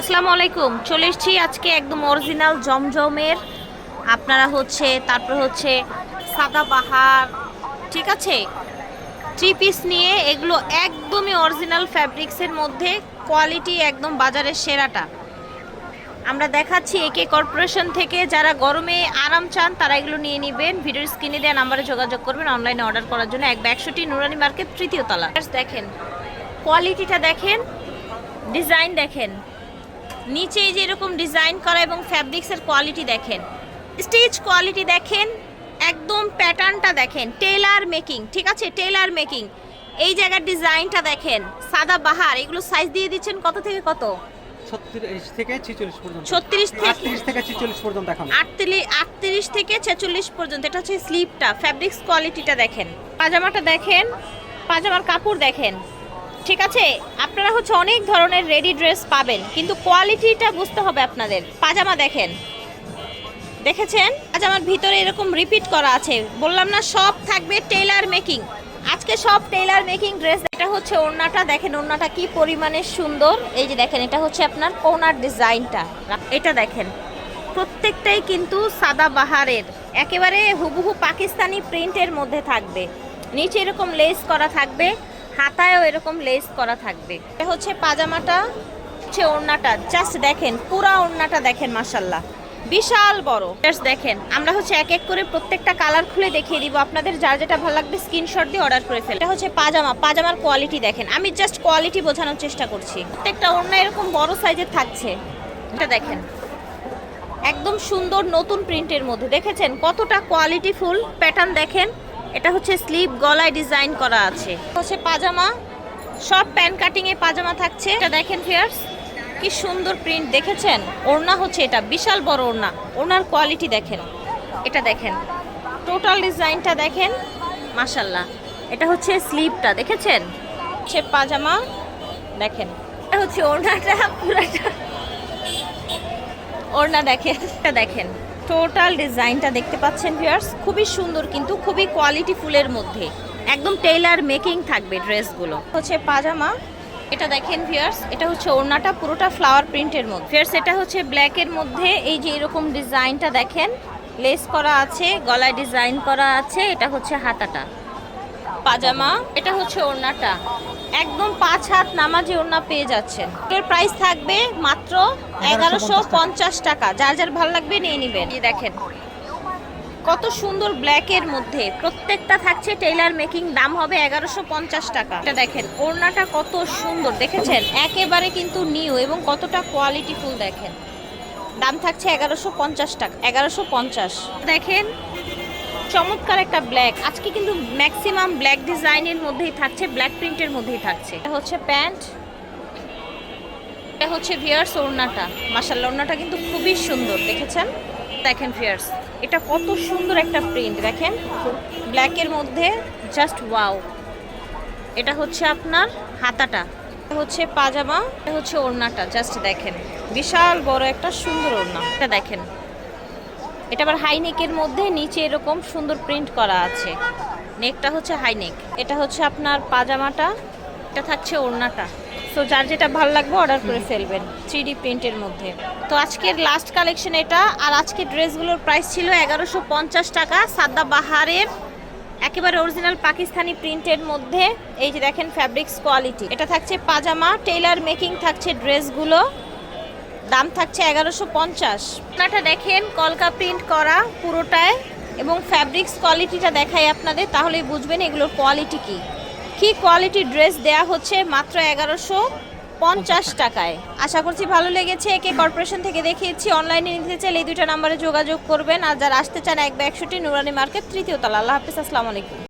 আসসালামু আলাইকুম। চলে এসেছি আজকে একদম অরিজিনাল জমজমের। আপনারা হচ্ছে, তারপর হচ্ছে সাদা বাহার ঠিক আছে? থ্রি পিস নিয়ে এগুলো একদমই অরিজিনাল ফ্যাব্রিক্সের মধ্যে কোয়ালিটি একদম বাজারের সেরাটা। আমরা দেখাচ্ছি একে কর্পোরেশন থেকে, যারা গরমে আরাম চান, তারা এগুলো নিয়ে নেবেন। ভিডিওর স্ক্রিনে দেওয়া নাম্বারে যোগাযোগ করবেন অনলাইনে অর্ডার করার জন্য। এক একশোটি নুরানি মার্কেট তৃতীয় তলা। দেখেন কোয়ালিটিটা দেখেন ডিজাইন দেখেন। নিচে এই যে এরকম ডিজাইন করা এবং ফ্যাব্রিক্সের কোয়ালিটি দেখেন। স্টিচ কোয়ালিটি দেখেন একদম প্যাটার্নটা দেখেন টেলার মেকিং ঠিক আছে? টেলার মেকিং এই জায়গার ডিজাইনটা দেখেন সাদা বাহার এগুলো সাইজ দিয়ে দিচ্ছেন কত থেকে কত? ছত্রিশ থেকে ছেচল্লিশ পর্যন্ত। 36 থেকে- ছেচল্লিশ পর্যন্ত দেখানো আটত্রিশ আটত্রিশ থেকে ছেচল্লিশ পর্যন্ত। এটা হচ্ছে স্লিপটা ফ্যাব্রিক্স কোয়ালিটিটা দেখেন। পাজামাটা দেখেন পাজামার কাপড় দেখেন। ঠিক আছে, আপনারা হচ্ছে অনেক ধরনের রেডি ড্রেস পাবেন, কিন্তু কোয়ালিটিটা বুঝতে হবে আপনাদের। পাজামা দেখেন। দেখেছেন? পাজামার ভিতরে এরকম রিপিট করা আছে। বললাম না, সব থাকবে টেইলার মেকিং আজকে সব টেইলার মেকিং ড্রেস এটা হচ্ছে ওড়নাটা। দেখেন ওড়নাটা কি পরিমাণে সুন্দর। এই যে দেখেন, এটা হচ্ছে আপনার কোনার ডিজাইনটা। এটা দেখেন। প্রত্যেকটাই কিন্তু সাদা বাহারের। একেবারে হুবহু পাকিস্তানি প্রিন্টের মধ্যে থাকবে। নিচে এরকম লেস করা থাকবে। হাতায়ও এরকম লেস করা থাকবে। এটা হচ্ছে পাজামাটা, হচ্ছে ওড়নাটা। জাস্ট দেখেন, পুরা ওড়নাটা দেখেন মাসাল্লাহ বিশাল বড়। জাস্ট দেখেন, আমরা হচ্ছে এক এক করে প্রত্যেকটা কালার খুলে দেখিয়ে দিব। আপনাদের যার যেটা ভালো লাগবে স্ক্রিনশট দিয়ে অর্ডার করে ফেলে এটা হচ্ছে পাজামা, পাজামার কোয়ালিটি দেখেন। আমি জাস্ট কোয়ালিটি বোঝানোর চেষ্টা করছি। প্রত্যেকটা ওড়না এরকম বড় সাইজের থাকছে। এটা দেখেন, একদম সুন্দর নতুন প্রিন্টের মধ্যে। দেখেছেন কতটা কোয়ালিটি ফুল প্যাটার্ন দেখেন? এটা হচ্ছে স্লিপ, গলায় ডিজাইন করা আছে। হচ্ছে পাজামা, সব প্যান্ট কাটিং এ পাজামা থাকছে। এটা দেখেন ফিয়ার্স কি সুন্দর প্রিন্ট দেখেছেন? ওড়না হচ্ছে এটা, বিশাল বড় ওড়না। ওড়নার কোয়ালিটি দেখেন। এটা দেখেন। টোটাল ডিজাইনটা দেখেন মাশাল্লাহ এটা হচ্ছে স্লিপটা, দেখেছেন? সে পাজামা, দেখেন। এটা হচ্ছে ওড়নাটা, পুরাটা। ওড়না দেখেন, এটা দেখেন। টোটাল ডিজাইনটা দেখতে পাচ্ছেন ভিউয়ার্স খুবই সুন্দর কিন্তু, খুবই কোয়ালিটি ফুলের মধ্যে। একদম টেইলার মেকিং থাকবে ড্রেসগুলো। হচ্ছে পাজামা, এটা দেখেন ভিউয়ার্স এটা হচ্ছে ওড়নাটা, পুরোটা ফ্লাওয়ার প্রিন্টের মধ্যে। ভিউয়ার্স এটা হচ্ছে ব্ল্যাকের মধ্যে, এই যে এরকম ডিজাইনটা দেখেন লেস করা আছে, গলায় ডিজাইন করা আছে, এটা হচ্ছে হাতাটা। পাজামা এটা হচ্ছে ওড়নাটা। একদম পাঁচ হাত নামাজে ওড়না পেয়ে যাচ্ছেন। এর প্রাইস থাকবে মাত্র এগারোশো পঞ্চাশ টাকা। যার যার ভালো লাগবে নিয়ে নেবেন। এই দেখেন কত সুন্দর ব্ল্যাকের মধ্যে। প্রত্যেকটা থাকছে টেইলার মেকিং দাম হবে এগারোশো পঞ্চাশ টাকা। এটা দেখেন ওড়নাটা কত সুন্দর। দেখেছেন? একেবারে কিন্তু নিউ এবং কতটা কোয়ালিটি ফুল দেখেন। দাম থাকছে এগারোশো পঞ্চাশ টাকা এগারোশো পঞ্চাশ। দেখেন চমৎকার একটা ব্ল্যাক আজকে কিন্তু ম্যাক্সিমাম ব্ল্যাক ডিজাইনের মধ্যেই থাকছে ব্ল্যাক প্রিন্টের মধ্যেই থাকছে। এটা হচ্ছে প্যান্ট, এটা হচ্ছে ভিয়ার্স ওড়নাটা। মাসাল্লাহ ওড়নাটা কিন্তু খুবই সুন্দর, দেখেছেন? দেখেন ভিয়ার্স এটা কত সুন্দর একটা প্রিন্ট দেখেন? ব্ল্যাকের মধ্যে জাস্ট ওয়াও এটা হচ্ছে আপনার হাতাটা হচ্ছে পাজামা, এটা হচ্ছে ওড়নাটা জাস্ট দেখেন। বিশাল বড় একটা সুন্দর ওড়না। এটা দেখেন। এটা আবার হাই নেকের মধ্যে নিচে এরকম সুন্দর প্রিন্ট করা আছে। নেকটা হচ্ছে হাই নেক এটা হচ্ছে আপনার পাজামাটা এটা থাকছে ওড়নাটা। সো যার যেটা ভালো লাগবে অর্ডার করে ফেলবেন থ্রি ডি প্রিন্টের মধ্যে। তো আজকের লাস্ট কালেকশন এটা। আর আজকের ড্রেসগুলোর প্রাইস ছিল এগারোশো পঞ্চাশ টাকা। সাদা বাহারের একেবারে অরিজিনাল পাকিস্তানি প্রিন্টের মধ্যে। এই যে দেখেন ফ্যাব্রিক্স কোয়ালিটি এটা থাকছে পাজামা টেইলার মেকিং থাকছে ড্রেসগুলো দাম থাকছে এগারোশো পঞ্চাশ। আপনারটা দেখেন কলকা প্রিন্ট করা পুরোটায় এবং ফ্যাব্রিক্স কোয়ালিটিটা দেখাই আপনাদের তাহলেই বুঝবেন এগুলোর কোয়ালিটি কি। কি কোয়ালিটি ড্রেস দেয়া হচ্ছে মাত্র এগারোশো পঞ্চাশ টাকায়। আশা করছি ভালো লেগেছে একে কর্পোরেশন থেকে দেখিয়েছি অনলাইনে নিতে চাইলে এই দুইটা নাম্বারে যোগাযোগ করবেন আর যারা আসতে চান এক বা একশোটি নুরানি মার্কেট তৃতীয় তলা। আল্লাহ হাফিজ আসসালামু আলাইকুম।